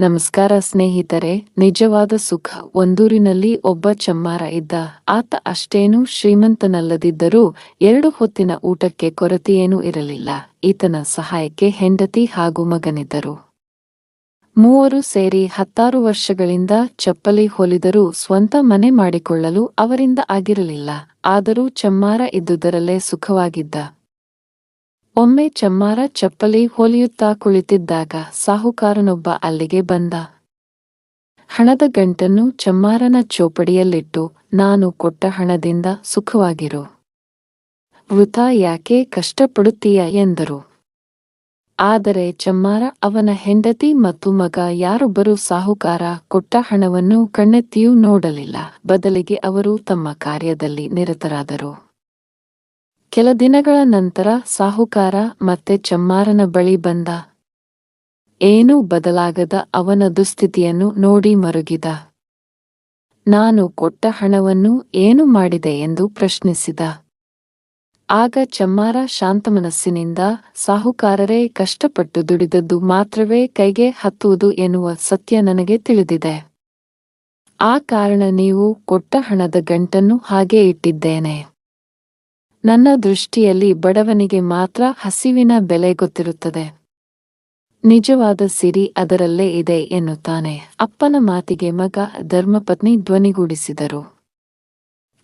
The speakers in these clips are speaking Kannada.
ನಮಸ್ಕಾರ ಸ್ನೇಹಿತರೆ, ನಿಜವಾದ ಸುಖ. ಒಂದೂರಿನಲ್ಲಿ ಒಬ್ಬ ಚಮ್ಮಾರ ಇದ್ದ. ಆತ ಅಷ್ಟೇನೂ ಶ್ರೀಮಂತನಲ್ಲದಿದ್ದರೂ ಎರಡು ಹೊತ್ತಿನ ಊಟಕ್ಕೆ ಕೊರತೆಯೇನೂ ಇರಲಿಲ್ಲ. ಈತನ ಸಹಾಯಕ್ಕೆ ಹೆಂಡತಿ ಹಾಗೂ ಮಗನಿದ್ದರು. ಮೂವರು ಸೇರಿ ಹತ್ತಾರು ವರ್ಷಗಳಿಂದ ಚಪ್ಪಲಿ ಹೊಲಿದರೂ ಸ್ವಂತ ಮನೆ ಮಾಡಿಕೊಳ್ಳಲು ಅವರಿಂದ ಆಗಿರಲಿಲ್ಲ. ಆದರೂ ಚಮ್ಮಾರ ಇದ್ದುದರಲ್ಲೇ ಸುಖವಾಗಿದ್ದ. ಒಮ್ಮೆ ಚಮ್ಮಾರ ಚಪ್ಪಲಿ ಹೊಲಿಯುತ್ತಾ ಕುಳಿತಿದ್ದಾಗ ಸಾಹುಕಾರನೊಬ್ಬ ಅಲ್ಲಿಗೆ ಬಂದ. ಹಣದ ಗಂಟನ್ನು ಚಮ್ಮಾರನ ಚೋಪಡಿಯಲ್ಲಿಟ್ಟು, ನಾನು ಕೊಟ್ಟ ಹಣದಿಂದ ಸುಖವಾಗಿರು. ವೃಥಾ, ಯಾಕೆ ಕಷ್ಟಪಡುತ್ತೀಯ? ಎಂದರು. ಆದರೆ ಚಮ್ಮಾರ ಅವನ ಹೆಂಡತಿ ಮತ್ತು ಮಗ ಯಾರೊಬ್ಬರೂ ಸಾಹುಕಾರ ಕೊಟ್ಟ ಹಣವನ್ನು ಕಣ್ಣೆತ್ತಿಯೂ ನೋಡಲಿಲ್ಲ. ಬದಲಿಗೆ ಅವರು ತಮ್ಮ ಕಾರ್ಯದಲ್ಲಿ ನಿರತರಾದರು. ಕೆಲ ದಿನಗಳ ನಂತರ ಸಾಹುಕಾರ ಮತ್ತೆ ಚಮ್ಮಾರನ ಬಳಿ ಬಂದ. ಏನೂ ಬದಲಾಗದ ಅವನ ದುಸ್ಥಿತಿಯನ್ನು ನೋಡಿ ಮರುಗಿದ. ನಾನು ಕೊಟ್ಟ ಹಣವನ್ನು ಏನು ಮಾಡಿದೆ ಎಂದು ಪ್ರಶ್ನಿಸಿದ. ಆಗ ಚಮ್ಮಾರ ಶಾಂತಮನಸ್ಸಿನಿಂದ ಸಾಹುಕಾರರೇ ಕಷ್ಟಪಟ್ಟು ದುಡಿದದ್ದು ಮಾತ್ರವೇ ಕೈಗೆ ಹತ್ತುವುದು ಎನ್ನುವ ಸತ್ಯ ನನಗೆ ತಿಳಿದಿದೆ. ಆ ಕಾರಣ ನೀವು ಕೊಟ್ಟ ಹಣದ ಗಂಟನ್ನು ಹಾಗೆ ಇಟ್ಟಿದ್ದೇನೆ. ನನ್ನ ದೃಷ್ಟಿಯಲ್ಲಿ ಬಡವನಿಗೆ ಮಾತ್ರ ಹಸಿವಿನ ಬೆಲೆ ಗೊತ್ತಿರುತ್ತದೆ. ನಿಜವಾದ ಸಿರಿ ಅದರಲ್ಲೇ ಇದೆ ಎನ್ನುತ್ತಾನೆ. ಅಪ್ಪನ ಮಾತಿಗೆ ಮಗ, ಧರ್ಮಪತ್ನಿ ಧ್ವನಿಗೂಡಿಸಿದರು.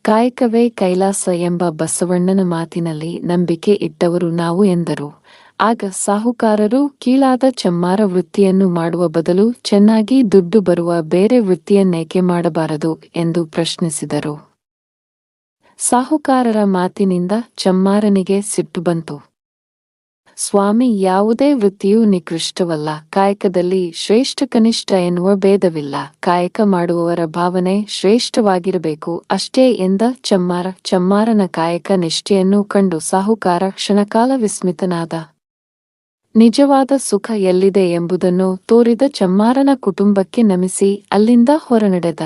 ಕಾಯಕವೇ ಕೈಲಾಸ ಎಂಬ ಬಸವಣ್ಣನ ಮಾತಿನಲ್ಲಿ ನಂಬಿಕೆ ಇಟ್ಟವರು ನಾವು ಎಂದರು. ಆಗ ಸಾಹುಕಾರರು ಕೀಳಾದ ಚಮ್ಮಾರ ವೃತ್ತಿಯನ್ನು ಮಾಡುವ ಬದಲು ಚೆನ್ನಾಗಿ ದುಡ್ಡು ಬರುವ ಬೇರೆ ವೃತ್ತಿಯನ್ನೇಕೆ ಮಾಡಬಾರದು ಎಂದು ಪ್ರಶ್ನಿಸಿದರು. ಸಾಹುಕಾರರ ಮಾತಿನಿಂದ ಚಮ್ಮಾರನಿಗೆ ಸಿಟ್ಟು ಬಂತು. ಸ್ವಾಮಿ, ಯಾವುದೇ ವೃತ್ತಿಯೂ ನಿಕೃಷ್ಟವಲ್ಲ. ಕಾಯಕದಲ್ಲಿ ಶ್ರೇಷ್ಠ ಕನಿಷ್ಠ ಎನ್ನುವ ಭೇದವಿಲ್ಲ. ಕಾಯಕ ಮಾಡುವವರ ಭಾವನೆ ಶ್ರೇಷ್ಠವಾಗಿರಬೇಕು. ಅಷ್ಟೇ ಎಂದ ಚಮ್ಮಾರ. ಚಮ್ಮಾರನ ಕಾಯಕ ನಿಷ್ಠೆಯನ್ನು ಕಂಡು ಸಾಹುಕಾರ ಕ್ಷಣಕಾಲ ವಿಸ್ಮಿತನಾದ. ನಿಜವಾದ ಸುಖ ಎಲ್ಲಿದೆ ಎಂಬುದನ್ನು ತೋರಿದ ಚಮ್ಮಾರನ ಕುಟುಂಬಕ್ಕೆ ನಮಿಸಿ ಅಲ್ಲಿಂದ ಹೊರನಡೆದ.